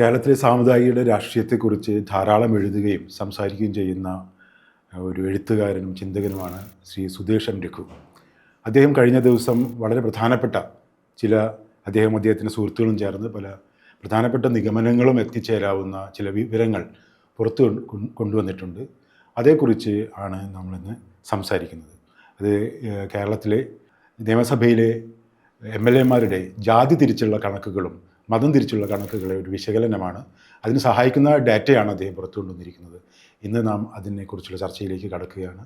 കേരളത്തിലെ സാമുദായികളുടെ രാഷ്ട്രീയത്തെക്കുറിച്ച് ധാരാളം എഴുതുകയും സംസാരിക്കുകയും ചെയ്യുന്ന ഒരു എഴുത്തുകാരനും ചിന്തകനുമാണ് ശ്രീ സുദേശൻ രഘു. അദ്ദേഹം കഴിഞ്ഞ ദിവസം വളരെ പ്രധാനപ്പെട്ട ചില അദ്ദേഹം അദ്ദേഹത്തിന്റെ സുഹൃത്തുക്കളും ചേർന്ന് പല പ്രധാനപ്പെട്ട നിഗമനങ്ങളും എത്തിച്ചേരാവുന്ന ചില വിവരങ്ങൾ പുറത്തു കൊണ്ട് കൊണ്ടുവന്നിട്ടുണ്ട്. അതേക്കുറിച്ച് ആണ് നമ്മളിന്ന് സംസാരിക്കുന്നത്. അത് കേരളത്തിലെ നിയമസഭയിലെ എം എൽ എമാരുടെ ജാതി തിരിച്ചുള്ള കണക്കുകളും മതം തിരിച്ചുള്ള കണക്കുകളെ ഒരു വിശകലനമാണ്. അതിന് സഹായിക്കുന്ന ഡാറ്റയാണ് അദ്ദേഹം പുറത്തു കൊണ്ടുവന്നിരിക്കുന്നത്. ഇന്ന് നാം അതിനെക്കുറിച്ചുള്ള ചർച്ചയിലേക്ക് കടക്കുകയാണ്.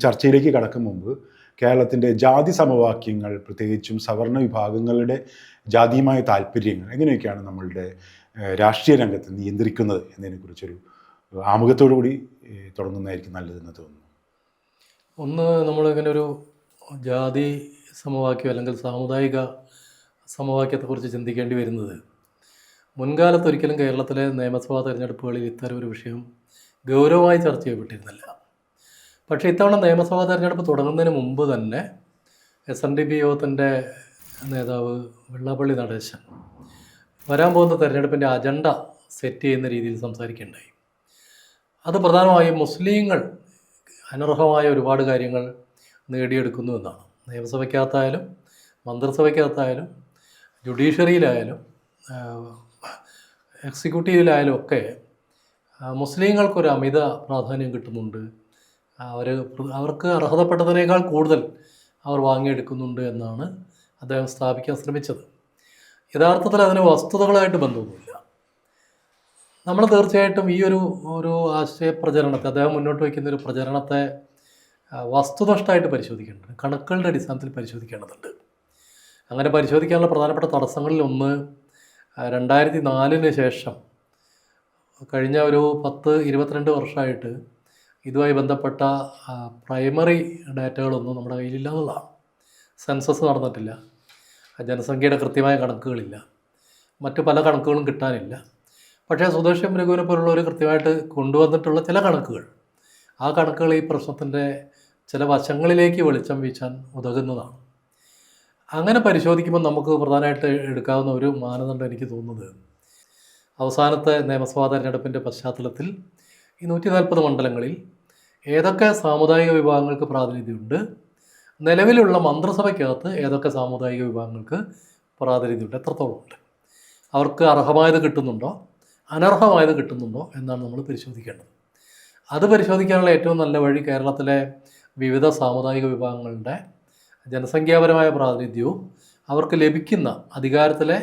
ചർച്ചയിലേക്ക് കടക്കും മുമ്പ് കേരളത്തിന്റെ ജാതി സമവാക്യങ്ങൾ പ്രത്യേകിച്ചും സവർണ വിഭാഗങ്ങളുടെ ജാതിയുമായ താല്പര്യങ്ങൾ എങ്ങനെയൊക്കെയാണ് നമ്മളുടെ രാഷ്ട്രീയ രംഗത്ത് നിയന്ത്രിക്കുന്നത് എന്നതിനെക്കുറിച്ചൊരു ആമുഖത്തോടു കൂടി തുടങ്ങുന്നതായിരിക്കും നല്ലതെന്ന് തോന്നുന്നു. ഒന്ന് നമ്മളിങ്ങനെ ഒരു ജാതി സമവാക്യം അല്ലെങ്കിൽ സാമുദായിക സമവാക്യത്തെക്കുറിച്ച് ചിന്തിക്കേണ്ടി വരുന്നത്. മുൻകാലത്ത് ഒരിക്കലും കേരളത്തിലെ നിയമസഭാ തെരഞ്ഞെടുപ്പുകളിൽ ഇത്തരം ഒരു വിഷയം ഗൗരവമായി ചർച്ച ചെയ്യപ്പെട്ടിരുന്നില്ല. പക്ഷേ ഇത്തവണ നിയമസഭാ തെരഞ്ഞെടുപ്പ് തുടങ്ങുന്നതിന് മുമ്പ് തന്നെ എസ് എൻ ഡി പി യോഗത്തിന്റെ നേതാവ് വെള്ളാപ്പള്ളി നടേശൻ വരാൻ പോകുന്ന തെരഞ്ഞെടുപ്പിന്റെ അജണ്ട സെറ്റ് ചെയ്യുന്ന രീതിയിൽ സംസാരിക്കുകയുണ്ടായി. അത് പ്രധാനമായും മുസ്ലിങ്ങൾ അനർഹമായ ഒരുപാട് കാര്യങ്ങൾ നേടിയെടുക്കുന്നു എന്നാണ്. നിയമസഭയ്ക്കകത്തായാലും മന്ത്രിസഭയ്ക്കകത്തായാലും ജുഡീഷ്യറിയിലായാലും എക്സിക്യൂട്ടീവിലായാലും ഒക്കെ മുസ്ലിങ്ങൾക്കൊരു അമിത പ്രാധാന്യം കിട്ടുന്നുണ്ട്. അവർ അവർക്ക് അർഹതപ്പെട്ടതിനേക്കാൾ കൂടുതൽ അവർ വാങ്ങിയെടുക്കുന്നുണ്ട് എന്നാണ് അദ്ദേഹം സ്ഥാപിക്കാൻ ശ്രമിച്ചത്. യഥാർത്ഥത്തിൽ അതിന് വസ്തുതകളായിട്ട് ബന്ധമൊന്നുമില്ല. നമ്മൾ തീർച്ചയായിട്ടും ഈ ഒരു ഒരു ആശയ പ്രചരണത്തെ അദ്ദേഹം മുന്നോട്ട് വയ്ക്കുന്ന ഒരു പ്രചരണത്തെ വസ്തുനിഷ്ഠമായിട്ട് പരിശോധിക്കേണ്ടത് കണക്കുകളുടെ അടിസ്ഥാനത്തിൽ പരിശോധിക്കേണ്ടതുണ്ട്. അങ്ങനെ പരിശോധിക്കാനുള്ള പ്രധാനപ്പെട്ട തടസ്സങ്ങളിൽ ഒന്ന് രണ്ടായിരത്തി നാലിന് ശേഷം കഴിഞ്ഞ ഒരു പത്ത് ഇരുപത്തിരണ്ട് വർഷമായിട്ട് ഇതുമായി ബന്ധപ്പെട്ട പ്രൈമറി ഡാറ്റകളൊന്നും നമ്മുടെ കയ്യിലില്ല എന്നുള്ളതാണ് സെൻസസ് നടന്നിട്ടില്ല. ജനസംഖ്യയുടെ കൃത്യമായ കണക്കുകളില്ല. മറ്റു പല കണക്കുകളും കിട്ടാനില്ല. പക്ഷേ സുദേശം രഘുവിനെ പോലുള്ളവർ കൃത്യമായിട്ട് കൊണ്ടുവന്നിട്ടുള്ള ചില കണക്കുകൾ ആ കണക്കുകൾ ഈ പ്രശ്നത്തിന്റെ ചില വശങ്ങളിലേക്ക് വെളിച്ചം വീശാൻ ഉതകുന്നതാണ്. അങ്ങനെ പരിശോധിക്കുമ്പോൾ നമുക്ക് പ്രധാനമായിട്ട് എടുക്കാവുന്ന ഒരു മാനദണ്ഡം എനിക്ക് തോന്നുന്നത് അവസാനത്തെ നിയമസഭാ തെരഞ്ഞെടുപ്പിന്റെ പശ്ചാത്തലത്തിൽ ഈ നൂറ്റി നാൽപ്പത് മണ്ഡലങ്ങളിൽ ഏതൊക്കെ സാമുദായിക വിഭാഗങ്ങൾക്ക് പ്രാതിനിധ്യമുണ്ട് നിലവിലുള്ള മന്ത്രിസഭയ്ക്കകത്ത് ഏതൊക്കെ സാമുദായിക വിഭാഗങ്ങൾക്ക് പ്രാതിനിധ്യമുണ്ട് എത്രത്തോളം ഉണ്ട്? അവർക്ക് അർഹമായത് കിട്ടുന്നുണ്ടോ അനർഹമായത് കിട്ടുന്നുണ്ടോ എന്നാണ് നമ്മൾ പരിശോധിക്കേണ്ടത്. അത് പരിശോധിക്കാനുള്ള ഏറ്റവും നല്ല വഴി കേരളത്തിലെ വിവിധ സാമുദായിക വിഭാഗങ്ങളുടെ ജനസംഖ്യാപരമായ പ്രാതിനിധ്യവും അവർക്ക് ലഭിക്കുന്ന അധികാരത്തിലെ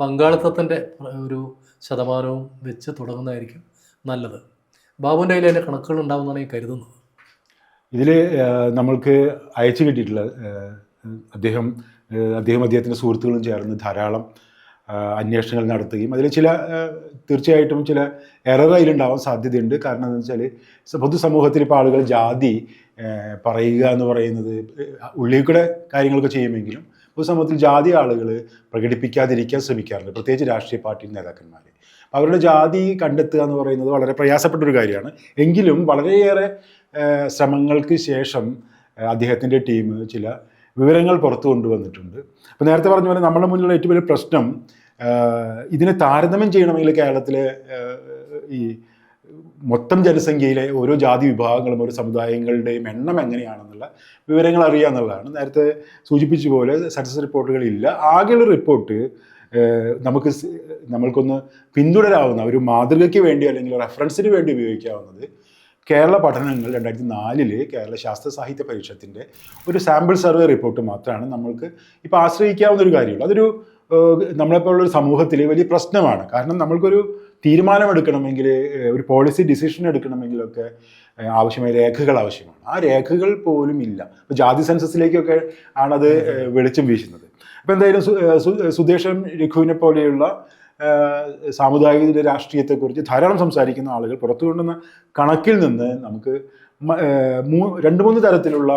പങ്കാളിത്തത്തിന്റെ ഒരു ശതമാനവും വെച്ച് തുടങ്ങുന്നതായിരിക്കും നല്ലത്. ബാബുവിന്റെ കയ്യിൽ അതിന്റെ കണക്കുകൾ ഉണ്ടാവുമെന്നാണ് ഞാൻ കരുതുന്നത്. ഇതിൽ നമ്മൾക്ക് അയച്ചു കിട്ടിയിട്ടുള്ള അദ്ദേഹം അദ്ദേഹം അദ്ദേഹത്തിന്റെ സുഹൃത്തുക്കളും ചേർന്ന് ധാരാളം അന്വേഷണങ്ങൾ നടത്തുകയും അതിൽ ചില തീർച്ചയായിട്ടും ചില എറർ അതിലുണ്ടാവാൻ സാധ്യതയുണ്ട്. കാരണം എന്താ വെച്ചാൽ പൊതുസമൂഹത്തിൽ ഇപ്പോൾ ആളുകൾ ജാതി പറയുക എന്ന് പറയുന്നത് ഉള്ളിൽ കൂടെ കാര്യങ്ങളൊക്കെ ചെയ്യുമെങ്കിലും പൊതുസമൂഹത്തിൽ ജാതി ആളുകൾ പ്രകടിപ്പിക്കാതിരിക്കാൻ ശ്രമിക്കാറുണ്ട്. പ്രത്യേകിച്ച് രാഷ്ട്രീയ പാർട്ടി നേതാക്കന്മാർ അവരുടെ ജാതി കണ്ടെത്തുക എന്ന് പറയുന്നത് വളരെ പ്രയാസപ്പെട്ട ഒരു കാര്യമാണ്. എങ്കിലും വളരെയേറെ ശ്രമങ്ങൾക്ക് ശേഷം അദ്ദേഹത്തിന്റെ ടീം ചില വിവരങ്ങൾ പുറത്തു കൊണ്ടുവന്നിട്ടുണ്ട്. അപ്പോൾ നേരത്തെ പറഞ്ഞ പോലെ നമ്മുടെ മുന്നിലുള്ള ഏറ്റവും വലിയ പ്രശ്നം ഇതിനെ താരതമ്യം ചെയ്യണമെങ്കിൽ കേരളത്തിലെ ഈ മൊത്തം ജനസംഖ്യയിലെ ഓരോ ജാതി വിഭാഗങ്ങളും ഓരോ സമുദായങ്ങളുടെയും എണ്ണം എങ്ങനെയാണെന്നുള്ള വിവരങ്ങൾ അറിയുക എന്നുള്ളതാണ്. നേരത്തെ സൂചിപ്പിച്ച പോലെ സെൻസസ് റിപ്പോർട്ടുകളില്ല ആകെയുള്ള റിപ്പോർട്ട് നമുക്ക് നമ്മൾക്കൊന്ന് പിന്തുടരാവുന്ന ഒരു മാതൃകയ്ക്ക് വേണ്ടി അല്ലെങ്കിൽ റെഫറൻസിന് വേണ്ടി ഉപയോഗിക്കാവുന്നത് കേരള പഠനങ്ങൾ രണ്ടായിരത്തി നാലിൽ കേരള ശാസ്ത്ര സാഹിത്യ പരിഷത്തിന്റെ ഒരു സാമ്പിൾ സർവേ റിപ്പോർട്ട് മാത്രമാണ് നമ്മൾക്ക് ഇപ്പോൾ ആശ്രയിക്കാവുന്ന ഒരു കാര്യമുള്ളൂ. അതൊരു നമ്മളെപ്പോലുള്ള ഒരു സമൂഹത്തിൽ വലിയ പ്രശ്നമാണ്. കാരണം നമ്മൾക്കൊരു തീരുമാനമെടുക്കണമെങ്കിൽ ഒരു പോളിസി ഡിസിഷൻ എടുക്കണമെങ്കിലൊക്കെ ആവശ്യമായ രേഖകൾ ആവശ്യമാണ്. ആ രേഖകൾ പോലും ഇല്ല. ഇപ്പോൾ ജാതി സെൻസസിലേക്കൊക്കെ ആണത് വെളിച്ചം വീശുന്നത്. അപ്പോൾ എന്തായാലും സുദേശം രഘുവിനെ പോലെയുള്ള സാമുദായിക രാഷ്ട്രീയത്തെക്കുറിച്ച് ധാരാളം സംസാരിക്കുന്ന ആളുകൾ പുറത്തു കൊണ്ടുവന്ന കണക്കിൽ നിന്ന് നമുക്ക് രണ്ട് മൂന്ന് തരത്തിലുള്ള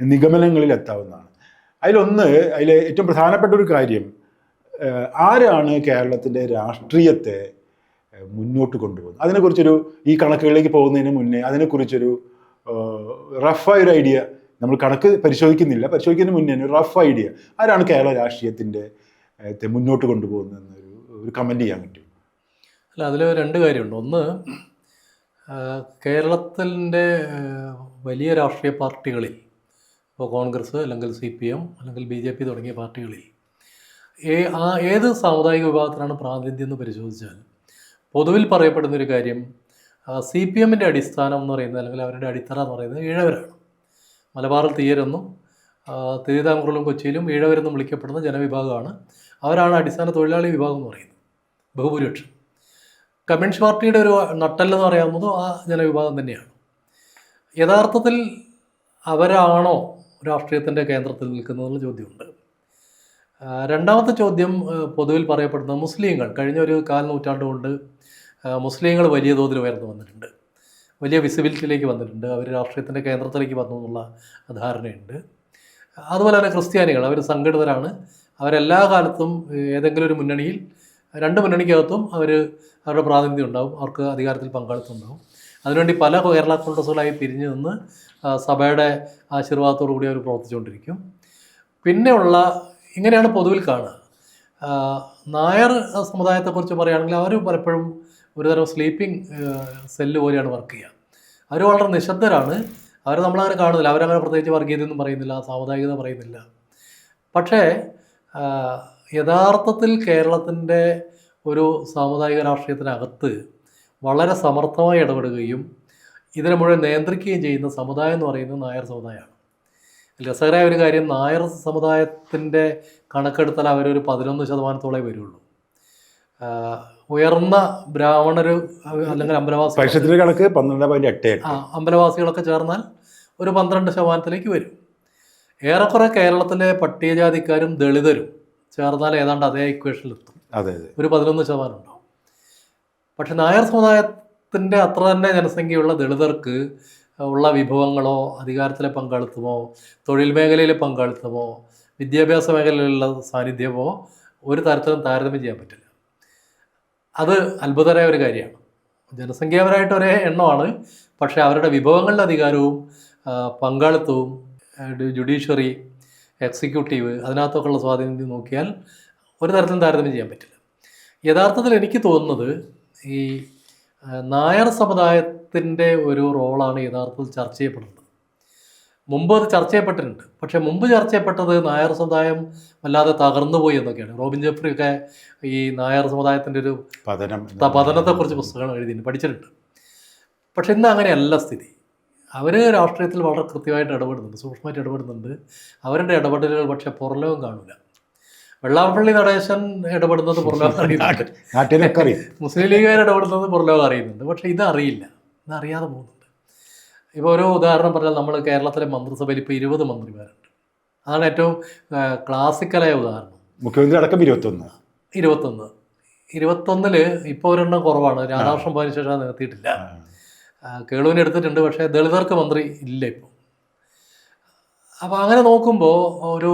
നിഗമനങ്ങളിൽ എത്താവുന്നതാണ്. അതിലൊന്ന് അതിലെ ഏറ്റവും പ്രധാനപ്പെട്ട ഒരു കാര്യം ആരാണ് കേരളത്തിന്റെ രാഷ്ട്രീയത്തെ മുന്നോട്ട് കൊണ്ടുപോകുന്നത്? അതിനെക്കുറിച്ചൊരു ഈ കണക്കുകളിലേക്ക് പോകുന്നതിന് മുന്നേ അതിനെക്കുറിച്ചൊരു റഫായ ഒരു ഐഡിയ നമ്മൾ കണക്ക് പരിശോധിക്കുന്നില്ല. പരിശോധിക്കുന്നതിന് മുന്നേ ഒരു റഫ് ഐഡിയ. ആരാണ് കേരള രാഷ്ട്രീയത്തിന്റെ മുന്നോട്ട് കൊണ്ടുപോകുന്നതെന്നൊരു ഒരു കമന്റ് ചെയ്യാൻ പറ്റും. അല്ല അതിൽ രണ്ട് കാര്യമുണ്ട്. ഒന്ന് കേരളത്തിന്റെ വലിയ രാഷ്ട്രീയ പാർട്ടികളിൽ ഇപ്പോൾ കോൺഗ്രസ് അല്ലെങ്കിൽ സി പി എം അല്ലെങ്കിൽ ബി ജെ പി തുടങ്ങിയ പാർട്ടികളിൽ ഏ ആ ഏത് സാമുദായിക വിഭാഗത്തിനാണ് പ്രാതിനിധ്യം എന്ന് പരിശോധിച്ചാൽ പൊതുവിൽ പറയപ്പെടുന്ന ഒരു കാര്യം സി പി എമ്മിന്റെ അടിസ്ഥാനം എന്ന് പറയുന്നത് അല്ലെങ്കിൽ അവരുടെ അടിത്തറ എന്ന് പറയുന്നത് ഈഴവരാണ്. മലബാറിൽ തീയരെന്നും തിരുവിതാംകൂറിലും കൊച്ചിയിലും ഈഴവരെന്നും വിളിക്കപ്പെടുന്ന ജനവിഭാഗമാണ്. അവരാണ് അടിസ്ഥാന തൊഴിലാളി വിഭാഗം എന്ന് പറയുന്നത്. ബഹുഭൂരിപക്ഷം. കമ്മ്യൂണിസ്റ്റ് പാർട്ടിയുടെ ഒരു നട്ടെല്ലെന്ന് പറയാവുന്നത് ആ ജനവിഭാഗം തന്നെയാണ്. യഥാർത്ഥത്തിൽ അവരാണോ രാഷ്ട്രീയത്തിന്റെ കേന്ദ്രത്തിൽ നിൽക്കുന്നതെന്നുള്ള ചോദ്യമുണ്ട്. രണ്ടാമത്തെ ചോദ്യം പൊതുവിൽ പറയപ്പെടുന്ന മുസ്ലിങ്ങൾ. കഴിഞ്ഞ ഒരു കാൽ നൂറ്റാണ്ട് കൊണ്ട് മുസ്ലിങ്ങൾ വലിയ തോതിൽ ഉയർന്നു വന്നിട്ടുണ്ട്. വലിയ വിസിബിലിറ്റിയിലേക്ക് വന്നിട്ടുണ്ട്. അവർ രാഷ്ട്രീയത്തിന്റെ കേന്ദ്രത്തിലേക്ക് വന്നു എന്നുള്ള ധാരണയുണ്ട്. അതുപോലെ തന്നെ ക്രിസ്ത്യാനികൾ അവർ സംഘടിതരാണ്. അവരെല്ലാ കാലത്തും ഏതെങ്കിലും ഒരു മുന്നണിയിൽ രണ്ട് മുന്നണിക്കകത്തും അവർ അവരുടെ പ്രാതിനിധ്യം ഉണ്ടാവും അവർക്ക് അധികാരത്തിൽ പങ്കാളിത്തം ഉണ്ടാവും അതിനുവേണ്ടി പല കേരള കോൺഗ്രസുകളായി പിരിഞ്ഞു നിന്ന് സഭയുടെ ആശീർവാദത്തോടു കൂടി അവർ പ്രവർത്തിച്ചുകൊണ്ടിരിക്കും. പിന്നെയുള്ള ഇങ്ങനെയാണ് പൊതുവിൽ കാണുക. നായർ സമുദായത്തെക്കുറിച്ച് പറയുകയാണെങ്കിൽ അവർ പലപ്പോഴും ഒരുതരം സ്ലീപ്പിംഗ് സെല്ല് പോലെയാണ് വർക്ക് ചെയ്യുക. അവർ വളരെ നിശബ്ദരാണ്. അവർ നമ്മളങ്ങനെ കാണുന്നില്ല. അവരങ്ങനെ പ്രത്യേകിച്ച് വർഗീയതയൊന്നും പറയുന്നില്ല സാമുദായികത പറയുന്നില്ല. പക്ഷേ യഥാർത്ഥത്തിൽ കേരളത്തിന്റെ ഒരു സാമുദായിക രാഷ്ട്രീയത്തിനകത്ത് വളരെ സമർത്ഥമായി ഇടപെടുകയും ഇതിനെ മുഴുവൻ നിയന്ത്രിക്കുകയും ചെയ്യുന്ന സമുദായം എന്ന് പറയുന്നത് നായർ സമുദായമാണ്. രസകരമായ ഒരു കാര്യം നായർ സമുദായത്തിന്റെ കണക്കെടുത്താൽ അവരൊരു പതിനൊന്ന് ശതമാനത്തോളേ വരുള്ളൂ. ഉയർന്ന ബ്രാഹ്മണർ അല്ലെങ്കിൽ അമ്പലവാസി കണക്ക് പന്ത്രണ്ട് ആ അമ്പലവാസികളൊക്കെ ചേർന്നാൽ ഒരു പന്ത്രണ്ട് ശതമാനത്തിലേക്ക് വരും. ഏറെക്കുറെ കേരളത്തിലെ പട്ടികജാതിക്കാരും ദളിതരും ചേർന്നാൽ ഏതാണ്ട് അതേ ഇക്വേഷനിലെത്തും അതെ അതെ. ഒരു പതിനൊന്ന് ശതമാനം ഉണ്ടാവും. പക്ഷെ നായർ സമുദായത്തിന്റെ അത്ര തന്നെ ജനസംഖ്യയുള്ള ദളിതർക്ക് ഉള്ള വിഭവങ്ങളോ അധികാരത്തിലെ പങ്കാളിത്തമോ തൊഴിൽ മേഖലയിലെ പങ്കാളിത്തമോ വിദ്യാഭ്യാസ മേഖലയിലുള്ള സാന്നിധ്യമോ ഒരു തരത്തിലും താരതമ്യം ചെയ്യാൻ പറ്റില്ല. അത് അത്ഭുതകരമായ ഒരു കാര്യമാണ്. ജനസംഖ്യാപരമായിട്ട് ഒരേ എണ്ണമാണ്. പക്ഷേ അവരുടെ വിഭവങ്ങളുടെ അധികാരവും പങ്കാളിത്തവും ജുഡീഷ്യറി എക്സിക്യൂട്ടീവ് അതിനകത്തൊക്കെയുള്ള സ്വാധീനം നോക്കിയാൽ ഒരു തരത്തിലും താരതമ്യം ചെയ്യാൻ പറ്റില്ല. യഥാർത്ഥത്തിൽ എനിക്ക് തോന്നുന്നത് ഈ നായർ സമുദായത്തിന്റെ ഒരു റോളാണ് യഥാർത്ഥത്തിൽ ചർച്ച ചെയ്യപ്പെടുന്നത്. മുമ്പ് അത് ചർച്ച ചെയ്യപ്പെട്ടിട്ടുണ്ട്. പക്ഷേ മുമ്പ് ചർച്ച ചെയ്യപ്പെട്ടത് നായർ സമുദായം വല്ലാതെ തകർന്നു പോയി എന്നൊക്കെയാണ്. റോബിൻ ജെഫ്രി ഒക്കെ ഈ നായർ സമുദായത്തിന്റെ ഒരു പതനം. പതനത്തെക്കുറിച്ച് പുസ്തകങ്ങൾ എഴുതിയിട്ടുണ്ട് പഠിച്ചിട്ടുണ്ട്. പക്ഷെ ഇന്ന് അങ്ങനെയല്ല സ്ഥിതി. അവർ രാഷ്ട്രീയത്തിൽ വളരെ കൃത്യമായിട്ട് ഇടപെടുന്നുണ്ട് സൂക്ഷ്മമായിട്ട് ഇടപെടുന്നുണ്ട്. അവരുടെ ഇടപെടലുകൾ പക്ഷേ പുറലോകം കാണില്ല വെള്ളാപ്പള്ളി നടേശൻ ഇടപെടുന്നത് പുറലോകം അറിയുന്നുണ്ട്. മുസ്ലിം ലീഗുകാർ ഇടപെടുന്നത് പുറലോകം അറിയുന്നുണ്ട്. പക്ഷേ ഇതറിയില്ല. ഇതറിയാതെ പോകുന്നുണ്ട്. ഇപ്പോൾ ഒരു ഉദാഹരണം പറഞ്ഞാൽ നമ്മൾ കേരളത്തിലെ മന്ത്രിസഭയിൽ ഇപ്പോൾ ഇരുപത് മന്ത്രിമാരുണ്ട്. അതാണ് ഏറ്റവും ക്ലാസിക്കലായ ഉദാഹരണം. മുഖ്യമന്ത്രി അടക്കം ഇരുപത്തൊന്ന്. ഇരുപത്തൊന്ന്. ഇരുപത്തൊന്നിൽ ഇപ്പോൾ ഒരെണ്ണം കുറവാണ്. രാധാകൃഷ്ണൻ പോയതിനു ശേഷം നിർത്തിയിട്ടില്ല കേളുവിനെ എടുത്തിട്ടുണ്ട് പക്ഷേ ദളിതർക്ക് മന്ത്രി ഇല്ല ഇപ്പോൾ അപ്പോൾ അങ്ങനെ നോക്കുമ്പോൾ ഒരു